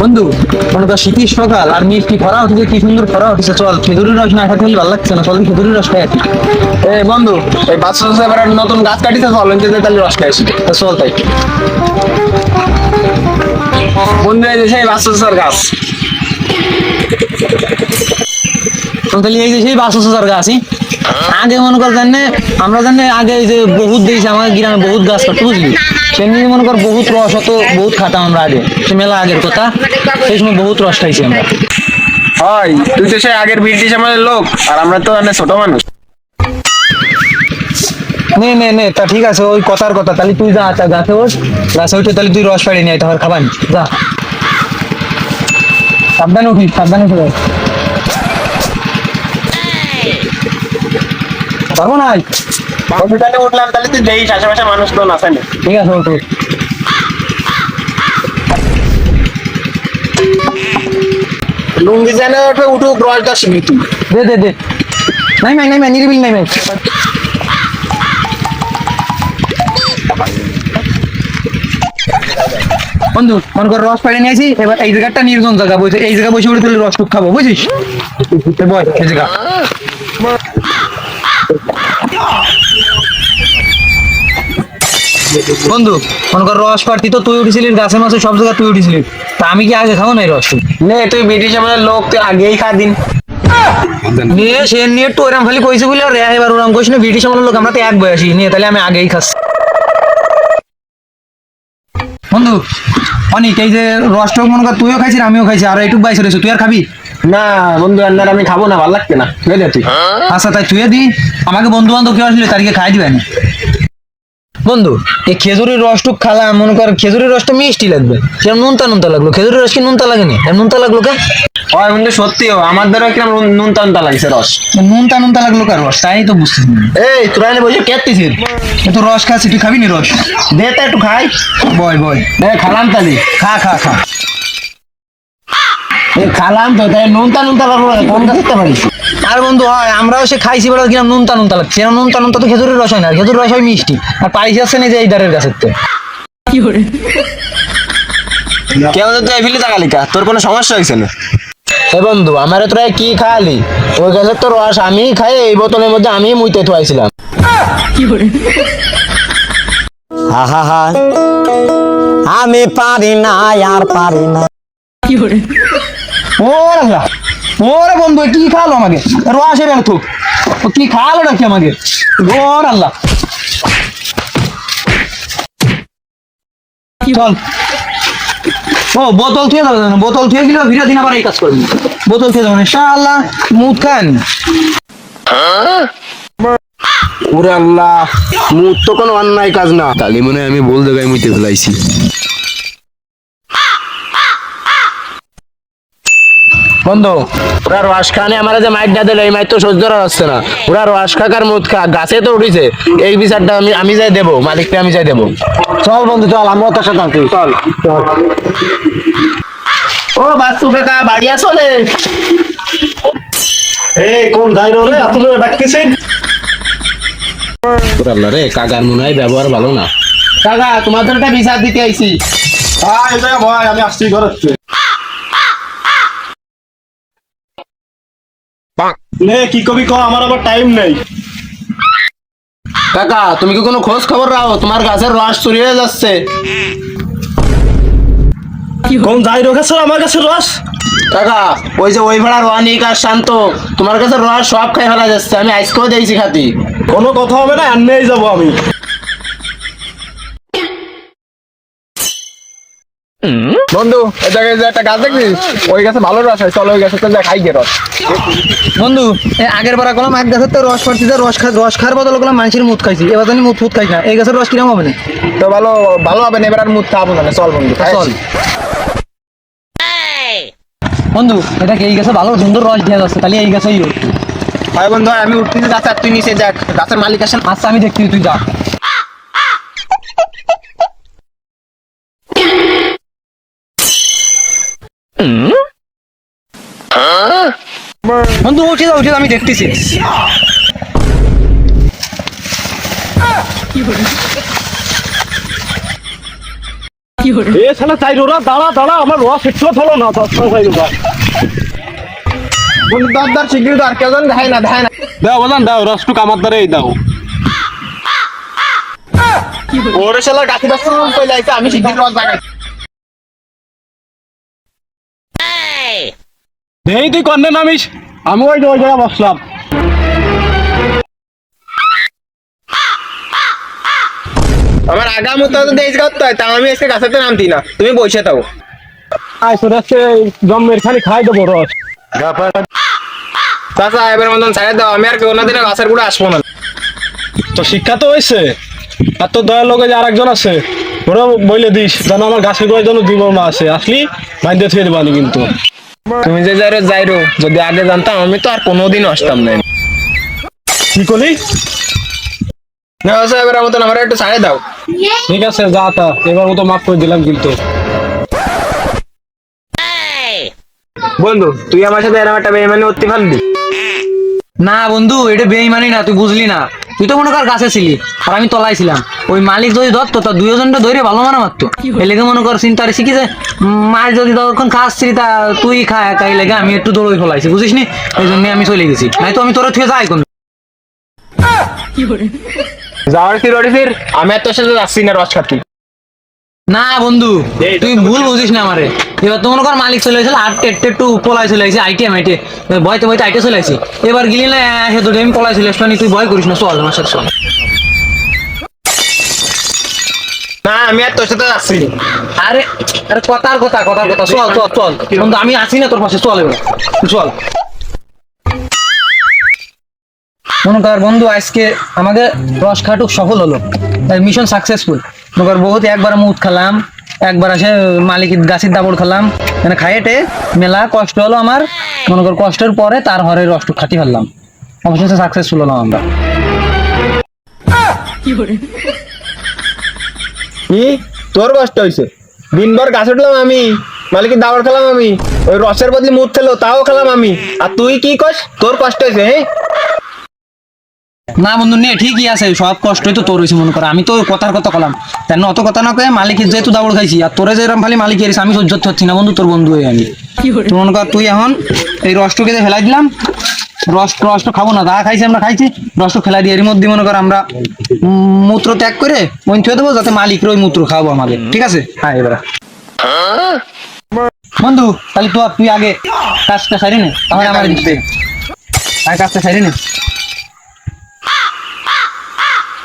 বন্ধু, মনে কর শীতের সকাল আর মিষ্টি খরা উঠেছে, কি সুন্দর খরা উঠেছে, চল। খেজুরের রস না খেতে ভালো লাগছে না, চল খেজুরের রস খাই এ বন্ধু, এই বাচ্চা এবার নতুন গাছ কাটিতে চল তাহলে রস খাই চল তাই। বন্ধু, এই সেই বাচ্চা চাষের গাছ। তো তাহলে এই যে সেই বাসো হাজার গাছ আগে মনে কর আমরা জানি আগে এই যে বহুত দিয়েছি, আমাদের গ্রামে বহুত গাছ কাটতো বুঝলি? সেমনি মনে কর বহুত রস হতো বহুত খাতাম আমরা আগে। সে মেলা আগের কথা সেই সময় বহুত রস খাইছি আমরা। হয় তুই তো সেই আগের ব্রিটিশ আমাদের লোক আর আমরা তো মানে ছোট মানুষ। নে নে নে তা ঠিক আছে ওই কথার কথা তাহলে তুই যা তা গাছে ওঠ গাছে উঠে তাহলে তুই রস পাড়ি নিয়ে আয়, তাহলে খাবানি। যা। সাবধানে উঠিস সাবধানে উঠে পারব না? হসপিটালে উঠলাম তাহলে তুই দেখিস আশেপাশে মানুষ তো আছে না। ঠিক আছে ওঠ। লুঙ্গি জানে উঠে উঠুক রস দশ মিনিট দে দে দে। নাই নাই নিরিবিল নাই নাই বন্ধু মনে কর রস পাড়ে নিয়েছি এবার এই জায়গাটা নির্জন জায়গা বসে এই জায়গা বসে উঠে তাহলে রস টুক খাব বুঝিস? বয় এই জায়গা। বন্ধু মনে কর রস পাড়তি তো তুই উঠেছিলি গাছে মাছে সব জায়গায় তুই উঠেছিলি তা আমি কি আগে খাব না রস? নে তুই ব্রিটিশ আমাদের লোক তুই আগেই খা দিন। নিয়ে সে নিয়ে একটু ওরম খালি কইছে বলে রে এবার ওরম কইস না ব্রিটিশ আমলের লোক আমরা তো এক বয়সী। নিয়ে তাহলে আমি আগেই খাচ্ছি। বন্ধু অনেক এই যে রসটক মনে কর তুইও খাইছিস আমিও খাইছি আর এইটুক বাইসে রয়েছে তুই আর খাবি? না বন্ধু আর আমি খাব না ভালো লাগছে না। তুই। আচ্ছা তাই তুই দি। আমাকে বন্ধু বান্ধব কেউ আসলে তারিখে খাই দিবেন? বন্ধু এই খেজুরের রসটুক খালাম মনে কর খেজুরের রসটা মিষ্টি লাগবে। যেমন নুনতা নুনতা লাগল। খেজুরের রস কি নুনতা লাগেনি? এর নুনতা লাগল কে? হয় বন্ধু সত্যিও আমার দ্বারা কিরম নুন টানতা লাগছে রস। নুনতা নুনতা লাগল কার রস? তাই তো বুঝতেছি না। এই তোরা এনে বসে কেতিছিস এ তো রস খাচ্ছি তুই খাবি নি রস? দে তো একটু খাই। বয় বয়। দে খালাম তালি খা খা খা। এই খালাম তো তাই নুনতা নুনতা লাগল না, কোন গাছতে পারিস? আর বন্ধু হয় আমরাও সে খাইছি বলে কিনা নুনতা নুনতা লাগছে। এরকম নুনতা নুনতা তো খেজুরের রস হয় না খেজুর রস হয় মিষ্টি। আর পাইস আসছে না যে এই দারের গাছের তো। কেমন তুই ফিলি তাকালিকা তোর কোনো সমস্যা হয়েছে না? এ বন্ধু আমার তোরা কি খাওয়ালি ওই গাছের তো রস আমি খাই এই বোতলের মধ্যে আমি মুইতে থুয়াইছিলাম। আহা আমি পারি না আর পারি না। ওরে আল্লাহ ওরে বন্ধু, কি খাওয়ালো আমাকে? রস এর তো ও কি খাওয়ালো নাকি আমাকে? ওর আল্লাহ। চল ও, বোতল থুয়ে যাবে না বোতল থুয়ে গেলে ভিড়া দিন আবার এই কাজ করবি। বোতল থুয়ে যাবে না শাহ মুখ খান। ওরে আল্লাহ মুখ তো কোনো অন্যায় কাজ না। তাহলে মনে আমি বল দেখাই মুইতে ফেলাইছি। বন্ধু ওরা রস খানে আমার যে মাইট না দিলে এই মাইট তো সহ্য করা হচ্ছে না। ওরা রস খাকার মুখ খা গাছে তো উঠেছে। এই বিচারটা আমি আমি যাই দেবো মালিককে আমি যাই দেবো। চল বন্ধু চল আমরা তোর সাথে আছি। চল। ও বাস্তু কাকা বাড়ি আসলে এই কোন যাই রে ডাকতেছেন আল্লাহ রে কাকার মনে হয় ব্যবহার ভালো না। কাকা তোমাদের একটা বিচার দিতে আইছি। ভাই আমি আসছি ঘরে নে কি কবি ক আমার আবার টাইম নেই। কাকা তুমি কি কোনো খোঁজ খবর রাখো তোমার গাছের রস চুরি হয়ে যাচ্ছে। কোন যাই রোগেছে আমার কাছে রস? কাকা ওই যে ওই ভাড়া রনিক আর শান্ত। তোমার কাছে রস সব খাই ফেলা যাচ্ছে আমি আজকেও দিয়েছি খাতি। কোনো কথা হবে না আর যাব আমি। বন্ধু এই জায়গায় যে একটা গাছ দেখছিস ওই গাছে ভালো রস হয় চলো ওই গাছে যা খাই গে রস। বন্ধু আগের বার করলাম এক গাছের তো রস পাচ্ছি রস খা রস খাওয়ার বদল করলাম মানুষের মুখ খাইছি। এবার জানি মুখ ফুট খাইছি না এই গাছের রস কিরম হবে না? তো ভালো ভালো হবে না এবার আর মুখ খাব না চল বন্ধু চল। বন্ধু এটা কি এই গাছে ভালো সুন্দর রস দেওয়া যাচ্ছে? তাহলে এই গাছেই। হয় বন্ধু আমি উঠতেছি গাছ আর তুই নিচে যাক। গাছের মালিক আসেন। আচ্ছা আমি দেখছি তুই যা। বন্ধু উঠে যাও উঠে আমি দেখতেছি। এ শালা চাই রোরা দাঁড়া দাঁড়া আমার রস একটু হলো না টাকা চাই রোরা বন্ধু শিগগিরি যেন না দেখায় না। দাও বাজান দাও রসটুক আমার দ্বারাই দাও। ওরে শালা গাছি আমি শিগগিরি রস দেখাই নেই তুই কন্যা নামিস? আমি ওই জায়গায় বসলাম। আমার আগামী তো দেশ করতে হয় তা আমি আজকে গাছেতে নামতি না। তুমি বসে থাকো। আয় তোর আজকে জম্মের খালি খাই দেবো রস। চাচা এবার মতন ছেড়ে দাও আমি আর কোনোদিনও গাছের গুড়ে আসব না। তো শিক্ষা তো হয়েছে। আর তোর দয়ার লোকে যে আরেকজন আছে ওরা বইলে দিস যেন আমার গাছের গোড়ায় যেন মা আছে। আসলি বাইন্দে থুয়ে দেবানি কিন্তু। তুমি যে যাইরো যাইরো যদি আগে জানতাম আমি তো আর কোনোদিন আসতাম না কি করলি? না চাচা এবার আমার একটু ছেড়ে দাও। ঠিক আছে যা তা। এবার মতো মাফ করে দিলাম কিন্তু। বন্ধু তুই আমার সাথে এরকম একটা বেইমানি করতে পারলি? না বন্ধু এটা বেইমানি না তুই বুঝলি না। তুই তো মনে কর গাছে ছিলি আর আমি তলায় ছিলাম। ওই মালিক যদি ধরতো তা দুজনটা ধরে ভালো মানা মারতো। এই লেগে মনে কর চিন্তা আর শিখেছে মাছ যদি তখন খাচ্ছিলি তা তুই খা খাই লেগে আমি একটু দৌড়ই ফলাইছি বুঝিস নি? এই জন্য আমি চলে গেছি। নাই তো আমি তোরা থুয়ে যাই কোন যাওয়ার কি ফির? আমি আর তোর সাথে যাচ্ছি না রস খাতি না বন্ধু তুই ভুল বুঝিস না আমারে। এবার তো মনে কর মালিক চলে আসলে আটটে একটু একটু পলাই চলে আসছে আইটি এম আইটে ভয়তে ভয়তে আইটে চলে আসছি এবার গেলি না সে দুটো আমি পলাই চলে আসলাম তুই ভয় করিস না চল আমার সাথে চল। না আমি আর তোর সাথে না। আরে আরে কথার কথা কথার কথা চল চল চল। বন্ধু আমি আছি না তোর পাশে চল এবার। চল। মনে কর বন্ধু, আজকে আমাদের রস খাটুক সফল হলো। মিশন সাকসেসফুল মনে কর বহুত একবার মুদ খেলাম, একবার আসে মালিক গাছের দাবড় খেলাম। মানে খাইয়েটে মেলা কষ্ট হলো আমার। মনে কর কষ্টের পরে তার হরে রসটুক খাতি ফেললাম। অবশেষে সাকসেসফুল হলাম আমরা। তোর কষ্ট হয়েছে দিনভর গাছ উঠলাম আমি, মালিকের দাবার খেলাম আমি। ওই রসের বদলে মুখ খেলো তাও খেলাম আমি। আর তুই কি কস? তোর কষ্ট হয়েছে হ্যাঁ না বন্ধু নে ঠিকই আছে সব কষ্টই তো তোর হয়েছে মনে কর। আমি তো কথার কথা কলাম। তাই অত কথা না কয়ে মালিকের যেহেতু দাবড় খাইছি আর তোরে যেরকম খালি মালিক এরিস আমি সহ্য পারছি না বন্ধু তোর বন্ধু হয়ে আমি। মনে কর তুই এখন এই রসটুকে ফেলাই দিলাম। রস রস তো খাব না যা খাইছি আমরা খাইছি। রস তো ফেলাই দিয়ে এর মধ্যে মনে কর আমরা মূত্র ত্যাগ করে ওই থুয়ে দেবো যাতে মালিকের ওই মূত্র খাব আমাদের। ঠিক আছে? হ্যাঁ এবার। বন্ধু তাহলে তো তুই আগে কাজটা সারি নে তাহলে আমার দিচ্ছে আগে কাজটা সারি নে।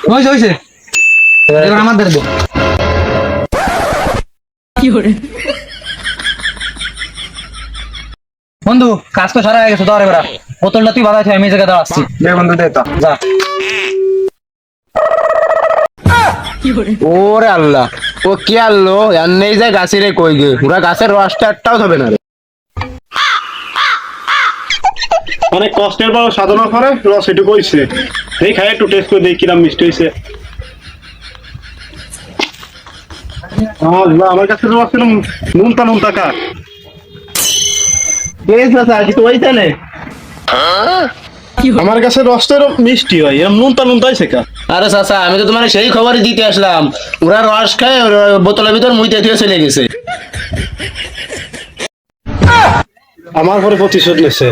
হয়েছে হয়েছে এবার আমার বন্ধু কাজ তো সারা হয়ে গেছে ধর এবার বোতলটা তুই বাধা আমি জায়গা জায়গায় দাঁড়াচ্ছি। দে বন্ধু দে তো। যা। ওরে আল্লাহ ও কি আল্লো? আর নেই যায় গাছের কই গে? পুরা গাছের রসটা একটাও হবে না অনেক কষ্টের পর সাধনা করে রস এটুকু হয়েছে এই খাই একটু টেস্ট করে দেখি কিরাম মিষ্টি হয়েছে আমার কাছে রস নুনতা নুনতা আমার কাছে রস তো এরম মিষ্টি হয় এরম নুনতা নুনতা হয়েছে কা আরে চাচা আমি তো তোমার সেই খবরই দিতে আসলাম। ওরা রস খায় বোতলের ভিতর মুইতে দিয়ে চলে গেছে। আমার পরে প্রতিশোধ নিচ্ছে